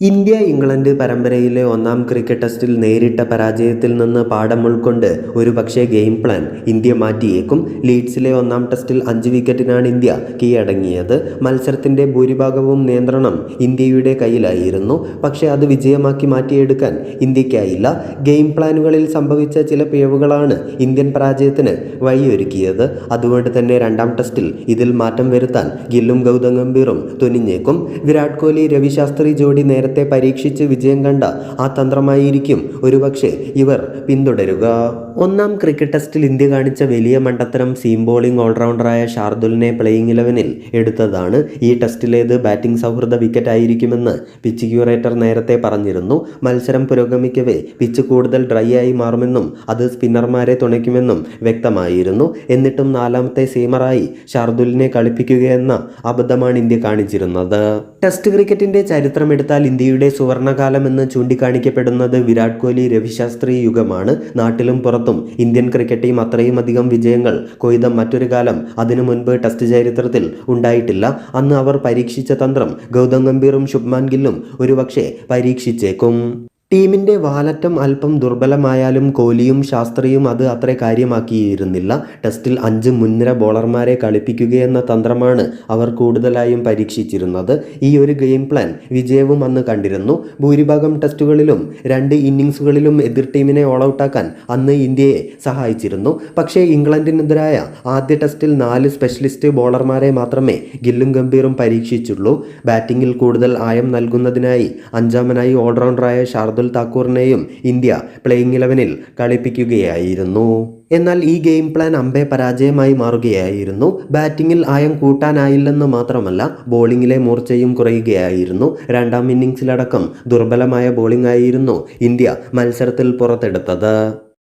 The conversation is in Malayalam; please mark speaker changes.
Speaker 1: ഇന്ത്യ ഇംഗ്ലണ്ട് പരമ്പരയിലെ ഒന്നാം ക്രിക്കറ്റ് ടെസ്റ്റിൽ നേരിട്ട പരാജയത്തിൽ നിന്ന് പാഠം ഉൾക്കൊണ്ട് ഒരു പക്ഷേ ഗെയിം പ്ലാൻ ഇന്ത്യ മാറ്റിയേക്കും. ലീഡ്സിലെ ഒന്നാം ടെസ്റ്റിൽ അഞ്ച് വിക്കറ്റിനാണ് ഇന്ത്യ കീഴടങ്ങിയത്. മത്സരത്തിന്റെ ഭൂരിഭാഗവും നിയന്ത്രണം ഇന്ത്യയുടെ കയ്യിലായിരുന്നു. പക്ഷേ അത് വിജയമാക്കി മാറ്റിയെടുക്കാൻ ഇന്ത്യക്കായില്ല. ഗെയിം പ്ലാനുകളിൽ സംഭവിച്ച ചില പിഴവുകളാണ് ഇന്ത്യൻ പരാജയത്തിന് വഴിയൊരുക്കിയത്. അതുകൊണ്ട് തന്നെ രണ്ടാം ടെസ്റ്റിൽ ഇതിൽ മാറ്റം വരുത്താൻ ഗില്ലും ഗൗതം ഗംഭീറും തുനിഞ്ഞേക്കും. വിരാട് കോഹ്ലി രവിശാസ്ത്രി ജോഡി നേരത്തെ പരീക്ഷിച്ച് വിജയം കണ്ട ആ തന്ത്രമായിരിക്കും ഒരുപക്ഷെ ഇവർ പിന്തുടരുക. ഒന്നാം ക്രിക്കറ്റ് ടെസ്റ്റിൽ ഇന്ത്യ കാണിച്ച വലിയ മണ്ടത്തരം സീം ബോളിംഗ് ഓൾറൗണ്ടറായ ഷാർദുലിനെ പ്ലേയിങ് ഇലവനിൽ എടുത്തതാണ്. ഈ ടെസ്റ്റിലേത് ബാറ്റിംഗ് സൗഹൃദ വിക്കറ്റ് ആയിരിക്കുമെന്ന് പിച്ച് ക്യൂറേറ്റർ നേരത്തെ പറഞ്ഞിരുന്നു. മത്സരം പുരോഗമിക്കവേ പിച്ച് കൂടുതൽ ഡ്രൈ ആയി മാറുമെന്നും അത് സ്പിന്നർമാരെ തുണയ്ക്കുമെന്നും വ്യക്തമായിരുന്നു. എന്നിട്ടും നാലാമത്തെ സീമറായി ഷാർദുലിനെ കളിപ്പിക്കുകയെന്ന അബദ്ധമാണ് ഇന്ത്യ കാണിച്ചിരുന്നത്. ടെസ്റ്റ് ക്രിക്കറ്റിന്റെ ചരിത്രമെടുത്താൽ ഇന്ത്യയുടെ സുവർണകാലം എന്ന് ചൂണ്ടിക്കാണിക്കപ്പെടുന്നത് വിരാട് കോഹ്ലി രവിശാസ്ത്രി യുഗമാണ്. നാട്ടിലും പുറത്തും ഇന്ത്യൻ ക്രിക്കറ്റ് ടീം അത്രയും അധികം വിജയങ്ങൾ കൊയ്ത മറ്റൊരു കാലം അതിനു മുൻപ് ടെസ്റ്റ് ചരിത്രത്തിൽ ഉണ്ടായിട്ടില്ല. അന്ന് അവർ പരീക്ഷിച്ച തന്ത്രം ഗൗതം ഗംഭീറും ശുഭ്മാൻ ഗില്ലും ഒരുപക്ഷെ പരീക്ഷിച്ചേക്കും. ടീമിന്റെ വാലറ്റം അല്പം ദുർബലമായാലും കോഹ്ലിയും ശാസ്ത്രിയും അത് അത്ര കാര്യമാക്കിയിരുന്നില്ല. ടെസ്റ്റിൽ അഞ്ച് മുൻനിര ബോളർമാരെ കളിപ്പിക്കുകയെന്ന തന്ത്രമാണ് അവർ കൂടുതലായും പരീക്ഷിച്ചിരുന്നത്. ഈ ഒരു ഗെയിം പ്ലാൻ വിജയവും അന്ന് കണ്ടിരുന്നു. ഭൂരിഭാഗം ടെസ്റ്റുകളിലും രണ്ട് ഇന്നിങ്സുകളിലും എതിർ ടീമിനെ ഓൾ ഔട്ടാക്കാൻ അന്ന് ഇന്ത്യയെ സഹായിച്ചിരുന്നു. പക്ഷേ ഇംഗ്ലണ്ടിനെതിരായ ആദ്യ ടെസ്റ്റിൽ നാല് സ്പെഷ്യലിസ്റ്റ് ബോളർമാരെ മാത്രമേ ഗില്ലും ഗംഭീറും പരീക്ഷിച്ചുള്ളൂ. ബാറ്റിങ്ങിൽ കൂടുതൽ ആയം നൽകുന്നതിനായി അഞ്ചാമനായി ഓൾറൗണ്ടറായ ഷാർദുൽ താക്കൂറിനെയും ഇന്ത്യ പ്ലേയിങ് ഇലവനിൽ കളിപ്പിക്കുകയായിരുന്നു. എന്നാൽ ഈ ഗെയിം പ്ലാൻ അമ്പെ പരാജയമായി മാറുകയായിരുന്നു. ബാറ്റിംഗിൽ ആയം കൂട്ടാനായില്ലെന്ന് മാത്രമല്ല ബോളിംഗിലെ മൂർച്ചയും കുറയുകയായിരുന്നു. രണ്ടാം ഇന്നിംഗ്സിലടക്കം ദുർബലമായ ബോളിംഗ് ആയിരുന്നു ഇന്ത്യ മത്സരത്തിൽ പുറത്തെടുത്തത്.